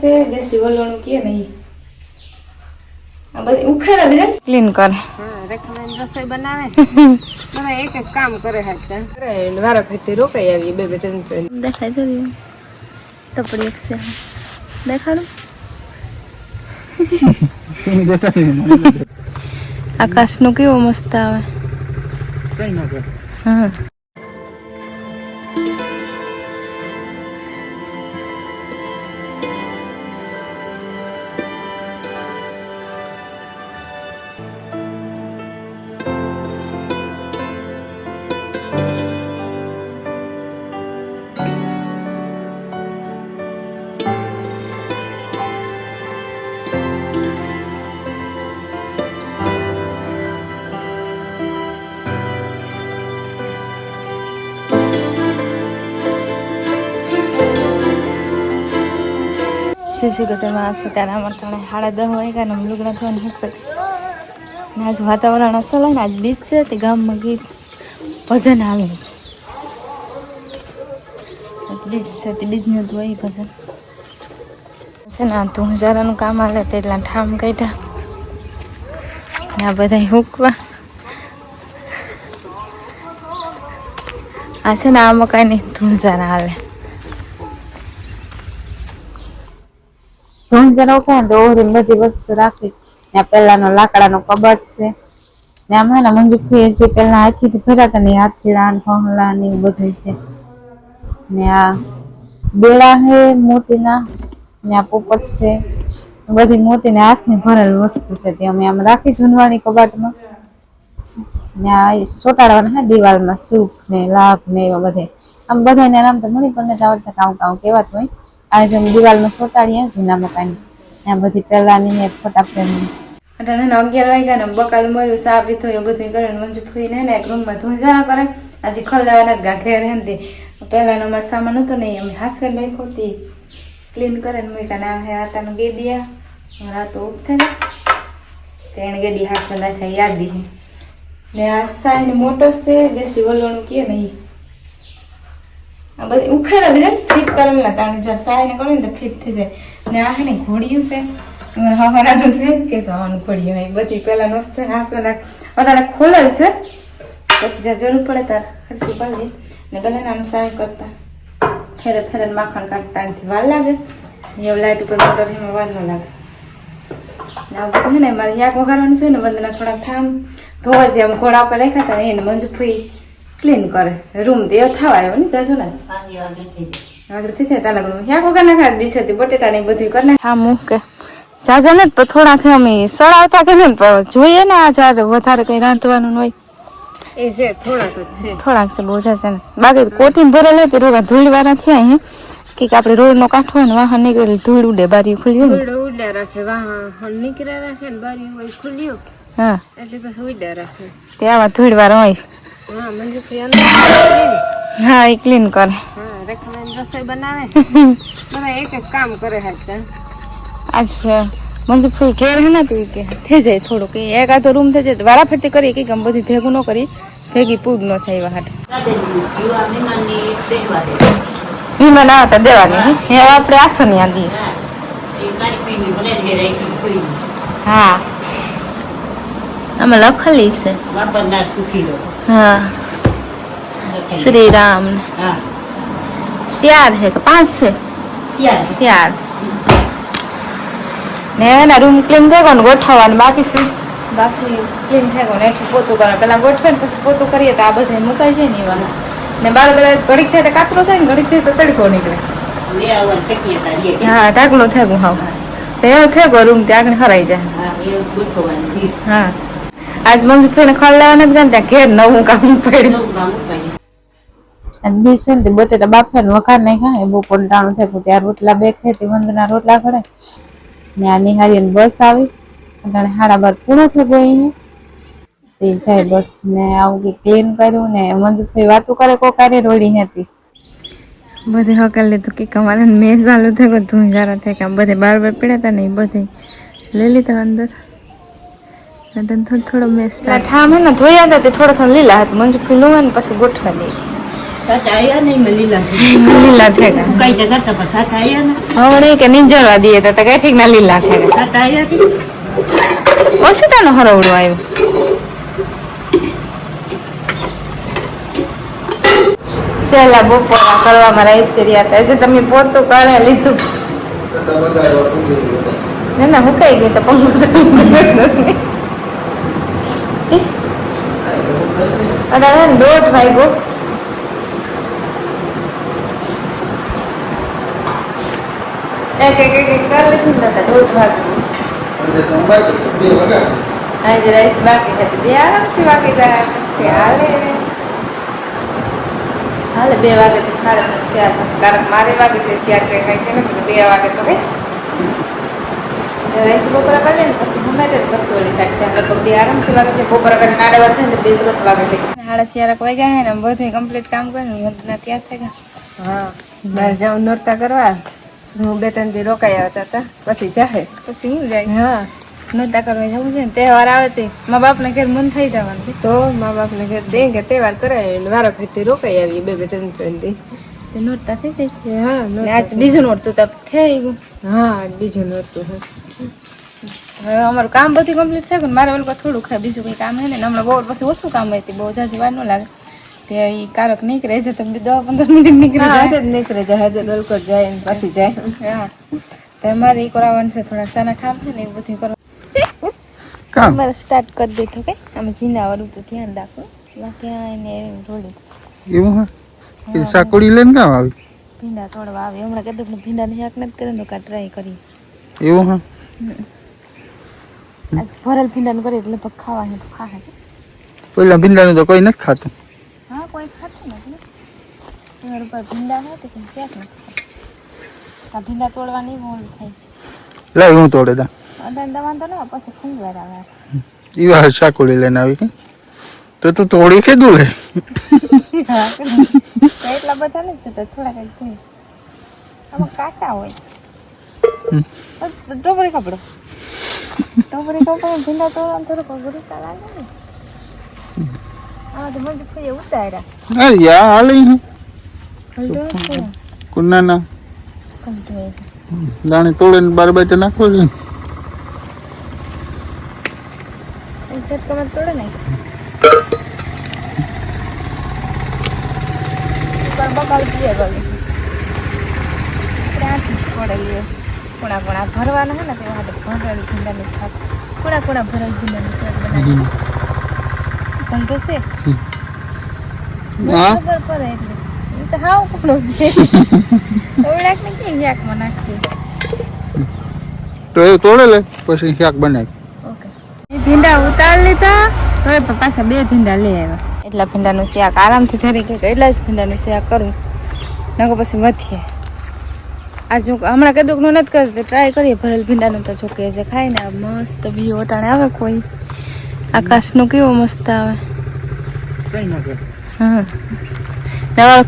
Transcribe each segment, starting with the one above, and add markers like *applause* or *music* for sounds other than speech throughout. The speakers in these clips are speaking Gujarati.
છે દેશી વલોણું કે નહીં. આ બધી ઉખાડેલ હે ક્લીન કરે. હા રેખાબેન રસોઈ બનાવે. *laughs* બધા એક એક કામ કરે હાથ વારા ફરતી રોકાઈ આવી બે બે ત્રણ ત્રણ. દેખાય છે ને? ટપડી એક છે. દેખાડું. *laughs* આકાશનું કેવો મસ્ત આવે. હા. સીસી કતરમાં સીતારામ અટાણે સાડા દસ વાગ્યા ને લુગડા થવાનું હશે ને આજ વાતાવરણ અસલ હોય ને આજ બીજ છે તે ગામમાં ગીત ભજન આવે છે. બીજ છે તે બીજનું તો હોય ભજન. છે ને આ હજારાનું કામ આવે તે એટલા ઠામ કાઢ્યા. આ બધા હુકવા. આ છે ને આ મકાઈની હજારા હાલે. ધૂન જરા ઉઠાય ને તો બધી વસ્તુ રાખી. ત્યાં આ પેલાનો લાકડાનો કબાટ છે. ને આમાં ને મંજુ ફઈ જે પેલા હાથીથી હતા ને હાથીડા ને ફહલા ને એવું બધું છે. ને આ બેડા હે મોતીના, ને આ પોપટ છે. બધી મોતીને હાથની ભરેલ વસ્તુ છે તે અમે આમ રાખી જૂનવાની કબાટમાં. ને આ ચોટાડવાના હે દિવાલમાં સુખ ને લાભ ને એવા બધે આમ બધાને આમ તો મળી પણ આવડતા, કામ કામ કહેવાતું હોય. આજે અમે દિવાલમાં ચોટાડીએ જૂના મકાન. ત્યાં બધી પહેલાની ફોટા ફ્રેમ અટાણે અગિયાર વાગ્યા ને બકાલ મળ્યું સા પીતો એ બધું કર્યું મંજુ ફૂઈને ને એક રૂમમાં ધૂંઝારા કરે. આજે ખોલવાના જ ગા ઘેર હેનતી પહેલાનો અમારો સામાન હતો ને અમે હાસવે નાખ્યો ખોતી ક્લીન કરે ને મૂક્યા ના હે આટાનું ગેડિયા. રાતો ઉપ થઈ તે એને ગેડી હાસવે નાખ્યા, યાદી ને આ સાઈન મોટો છે, દેશી વલણું કે નહીં. બધી ઉખાડેલ ને ફિટ કરેલા ના તાણે જ્યારે સાયને કરો ને તો ફિટ થઈ જાય. ને આ હે ને ઘોડિયું છે. હવારાનું છે કે સવાનું ઘોડિયું. એ બધી પહેલાં નસ્તો હાસવા નાખ અટાણે ખોલેલ છે. પછી જ્યારે જરૂર પડે ત્યારે હરખી પાડી ને પેલા આમ સાય કરતા. ફેરે ફેરે માખણ કાઢતા. એનાથી વાર લાગે. એવું લાઈટ ઉપર મોટર એમાં વાર ન લાગે. ને આ બધું છે ને, મારે યાક વગાડવાનું છે ને બંધના થોડા ઠામ ધોવા જે આમ ઘોડા ઉપર રાખ્યા હતા એને મંજુ ફઈ ક્લીન કરે. રૂમ તે થવા આવ્યો ને જાજો ને. આગળ થઈ જાય. તાલા ગણું યાક વગર નાખા બીસેથી બટેટા ને બધું કરી. નાખે હા મૂકે જાજો ને પણ થોડાક અમે સળાવતા કે ને પણ જોઈએ ને આ ચાર વધારે કઈ રાંધવાનું ન હોય. એ છે થોડાક જ છે. થોડાક છે બહુ છે ને. બાકી કોઠીને ભરેલ હતી રોગા ધૂળ થયા અહીંયા કે આપણે રોડ નો કાંઠો હોય ને વાહન નીકળેલી ધૂળ ઉડે બારી ખુલ્યું હોય ને. ઉડા ઉડા રાખે વાહ નીકળ્યા રાખે ને બારી હોય ખુલ્યો હા. એટલે પછી ઉડા રાખે. ત્યાં આવા ધૂળ વાળા હોય. હા મંજુ ફઈ અંદર હા એ ક્લીન કરે. હા રેખાબેન રસોઈ બનાવે? *laughs* બધા એક એક કામ કરે હાથ અચ્છા. મંજુ ફઈ ઘેર હે ને તું? કે થઈ જાય થોડુંક. એક આ તો રૂમ થઈ જાય. વારા ફરતી કરી કે આમ બધી ભેગું ન કરી ભેગી પૂગ ન થાય વાહાટ વિમાન આવતા દેવાની હે? આપણે આસન યાદ હા. આમાં લખેલી છે. હા. શ્રી રામ શિયાર છે કે પાંચ છે? શિયાર ને એના રૂમ ક્લીન થઈ ગયો ને ગોઠવવાનું બાકી શું બાકી ક્લીન થઈ ગયો ને એટલું પોતું કરવાનું પેલા ગોઠવે ને પછી પોતું કરીએ તો આ બધા મુકાઈ જાય ને એવા ને બાર બાર ઘડીક થાય તો કાતરો થાય ને ઘડીક થાય તો તડકો નીકળે. હા ટાકલો થાય ગયું હાવ. તો એવું થઈ ગયો રૂમ ત્યાં આગળ હરાઈ જાય. હા. આજ મંજુ ફઈને ખળ લેવા ગયા ત્યાં ઘેર નવું કામ પડ્યું. અને બી છે ને તે બટેટા બાફે ને વઘાર નાખ્યા એ બહુ કંટાણું થયું. ત્યાં રોટલા બે ખાય તે વંદના રોટલા ખડે ને આ નિહારી બસ આવી. અને હાડા બાર પૂરો થઈ ગયો અહીંયા. તે જાય બસ. ને આવું કે ક્લીન કર્યું ને મંજુભાઈ વાતું કરે કોકારી રોડી હતી. બધે હકાલ લીધું કે અમારે મેં ચાલુ થયો ગયો તું થાય કે બધે બાર બાર પીડ્યા હતા ને એ બધે લઈ લીધા અંદર. એટલે થોડો થોડો મેં ઠામ હે ને ધોયા હતા તે થોડા થોડા લીલા હતા. મંજુ ફૂલું હોય ને પછી ગોઠવા દે. લીલા ગયા. *laughs* હવે કે નીંજરવા દઈએ તો કઈ ઠીક ના લીલા ગયા. હરવડો આવ્યો. સેલા બપોરા કરવામાં રહી રહ્યા હતા. હજુ તમે પોતું કરે લીધું. ના ના હુકાઈ ગઈ તો પંખો અરે દોઢ વાગ્યો. એક એક લીધું ને તો દોઢ વાગ્યો. આજે રાઈસ બાકી હતી બે આરામથી વાગી જાય પછી હાલે. હાલે બે વાગે તો ખાડે પછી કારણ મારે વાગે છે ચાર કઈ કઈ કે ને બે વાગે તો કઈ રાઈસ બપોરા કરી લે ને પછી ગમે તે પછી ઓલી સાઈડ ચાર લગભગ બે આરામથી વાગે છે. બપોરા કરીને આડે થાય ને બે તુરંત વાગે છે સાડા વાગ્યા હે ને બધું કમ્પ્લીટ કામ કર્યું વધના ત્યાં થઈ ગયા. હા. બહાર જાઉં નોરતા કરવા. હું બે ત્રણ દી રોકાઈ આવતા તા પછી જાહે. પછી હું જાય? હા. નોટા કરવા જવું છે ને તહેવાર આવે તે. મા બાપને ઘેર મન થઈ જવાનું. તો મા બાપને ઘર દે કે તહેવાર કરાય ને મારા ભાઈ રોકાઈ આવી બે બે ત્રણ ત્રણ દી. નોટતા થઈ જાય? હા આજ બીજું નોટતું તો થઈ ગયું. હા આજ બીજું નોરતું હા હવે અમારું કામ બધું કમ્પ્લીટ થાય મારે ઓલું થોડું ખાય બીજું કંઈ કામ હે ને હમણાં બહુ પછી ઓછું કામ હોય બહુ જાજી વાર ન લાગે. તે એ કારક નીકળે છે તો દસ પંદર મિનિટ નીકળે જાય. જ નીકળે જાય આજે દોલકોટ જાય ને પાછી જાય. હા. તો મારે એ કરાવવાનું છે થોડા સાના ઠામ છે ને એ બધું કરવા. અમારે સ્ટાર્ટ કરી દીધું કે અમે જીનાવાળું તો ધ્યાન રાખવું બાકી આને થોડું. એવું હા? એ સાકોડી લઈને કામ આવી? ભીંડા તોડવા આવે. હમણાં કીધું કે ભીંડાને શાક નથી કરે તો કા ટ્રાય કરી એવું હા? ભરેલ ભીંડાનું કરીએ એટલે લગભગ ખાવાની તો ખાહે. પેલા ભીંડાનું તો કોઈ નથી ખાતું. હા કોઈ ખાતું નથી ને. પર ભીંડા હોય તો ક્યાંક નથી આ ભીંડા તોડવાની મોલ થાય લાય હું તોડે દા અડાન દવાન તો ના પછી ખંજવાર આવે. ઈ વાર સાકોડી લઈને આવી કે? તો તું તોડી કે લે તો એટલા બધા નથી જતા થોડા કઈ આમાં કાંટા હોય. તો ટોપરી કપડો ટોપરી કપડો ભીંડા તોડવાનું થોડુંક અઘરું તો લાગે ને આમાં તો મંજુ થઈ ઉતાર્યા અરે યા હાલે કુના ના દાણે તોડે ને બાર બાજુ નાખવો છે તોડે ને બકાલ પીએ ગલી ત્યાંથી જ પડેલી કુણા કુણા ભરવાના હોય ને તે માટે ભરેલ ભીંડાનું શાક કુણા કુણા ભરેલ ભીંડાનું શાક બનાવી. ઘંટો છે? ખબર પડે એટલે. એ તો હાવ કુકડો છે. ઓળાક ને ક્યાં શાકમાં નાખી તો એ તોડે લે પછી શાક બનાવી ઓકે. એ ભીંડા ઉતાર લીધા. તો પાછા બે ભીંડા લઈ આવ્યા. એટલા ભીંડાનું શાક આરામથી ધરી કે એટલા જ ભીંડાનું શાક કરું. નકો પછી વધીએ. આજ હું હમણાં કદુકનું નથી કરતી ટ્રાય કરીએ. ભરેલ ભીંડાનું તો જો કે જે ખાય ને આ મસ્ત બી વટાણે આવે કોઈ. આકાશનું કેવું મસ્ત આવે. હા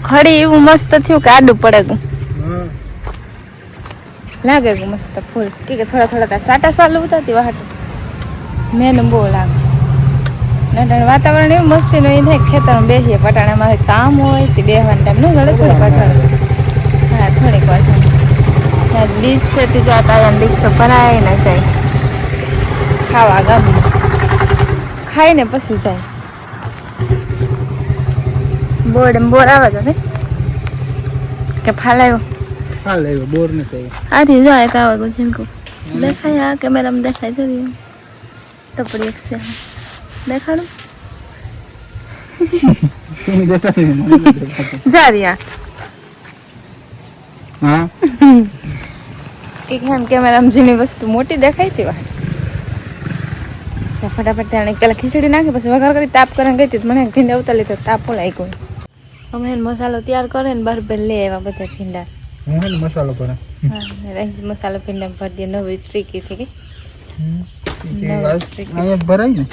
ખડી એવું મસ્ત થયું કે આડું પડે ગયું. લાગે ગયું મસ્ત ફૂલ. કે થોડા થોડા તાર સાટા સાલું ઉતારતી વાટ મેન બહુ લાગે. નટાણ વાતાવરણ એવું મસ્ત મસ્તી એ થાય ખેતરમાં બેસીએ. પટાણે મારે કામ હોય તે બેહવાનું ટાઈમ. નું ગળે થોડીક વાર હા થોડીક વાર તે જાતા એમ રિક્ષો ભરાય ને જાય ખાવા ગામમાં ખાઈને પછી જાય બોર્ડ એમ બોર આવે તો ને કે ફાલાયો ફાલાયો બોર ને કહે આથી જો એક આવે ગયું જીનકો દેખાય આ કેમેરામાં દેખાય જો. ટપડી એક છે દેખાડું. જા રહ્યા હા? કે કેમ કેમેરામાં વસ્તુ મોટી દેખાય તે વાત ફટાફટ ત્યાં પેલા ખીચડી નાખી પછી વઘાર કરી તાપ કરીને ગઈ મને ભીંડા ઉતારી લીધો તાપ ઓલાઈ ગયો. અમે મસાલો તૈયાર કરે ને બાર લે આવ્યા બધા ભીંડા. હું મસાલો કરે? હા રાઈસ મસાલો ભીંડા ભરી દે નવી ટ્રીકી થઈ ગઈ. ભરાય ને?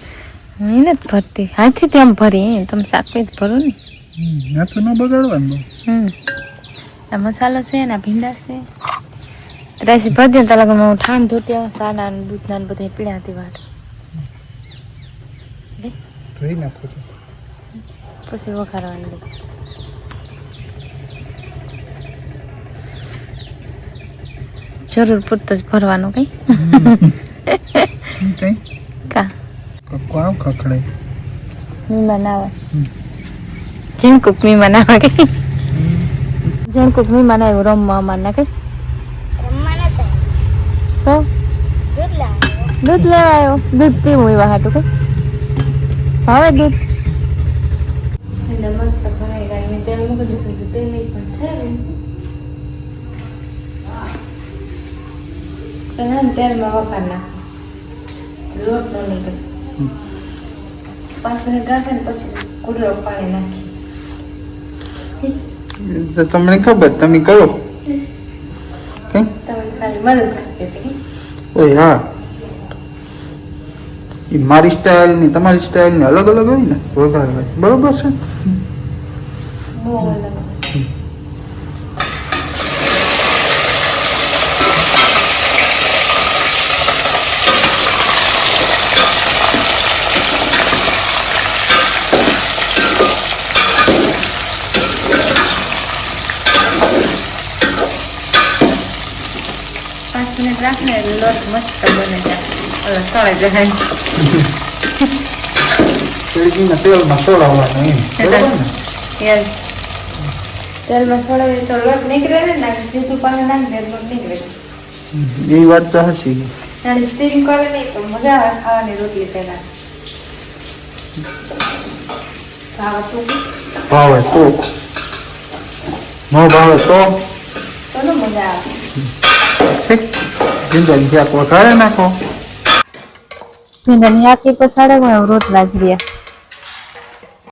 હું નથી ભરતી. હાથી તેમ ભરી તમે શાક જ ભરો ને. તો ન બગાડવાનું હમ. આ મસાલો છે એના ભીંડા છે રાઈસ ભરજે ને તલાક હું ઠામ ધોતી આવું સાના ને દૂધના ને બધા પીણા હતી વાટ પછી વખારવાનું જરૂર પૂરતો જ ભરવાનું કઈ કઈ કા કોણ ખખડે મીમાન આવે જેમ કુક મીમાન આવે કઈ જેમ કોક મહેમાન આવ્યું રમવા અમાર ના કઈ તો. દૂધ લેવા આવ્યો. દૂધ પીવું એવા હાટું કઈ હવે દૂધ. મસ્ત ભરાઈ ગઈ મેં તેલ મૂકી દીધું હતું, નહીં પણ પેલા તેલમાં વઘાર નાખે. લોટ નો નીકળે પાંચ મિનિટ રાખે ને પછી કુડરો પાણી નાખી. તો તમને ખબર તમે કરો. ઓય હા. એ મારી સ્ટાઇલની તમારી સ્ટાઇલની અલગ અલગ હોય ને વઘાર હોય. બરોબર છે? રાખને લોટ મસ્ત બને સળે જાય તેલમાં ને ફોડાવીએ તો લોટ નીકળે ને નાખી દે લોટ નીકળે એ વાત તો હસી અને સ્ટીમ કરે નહીં તો મજા આવે ખાવાની રોટલી પહેલા ભાવ તો ભાવે તો ન ભાવે તો તો મજા આવે ઠીક જિંદગી ક્યાંક વઘારે નાખો. ભીંડાની આખી પસાડે હું રોટલા જ રહ્યા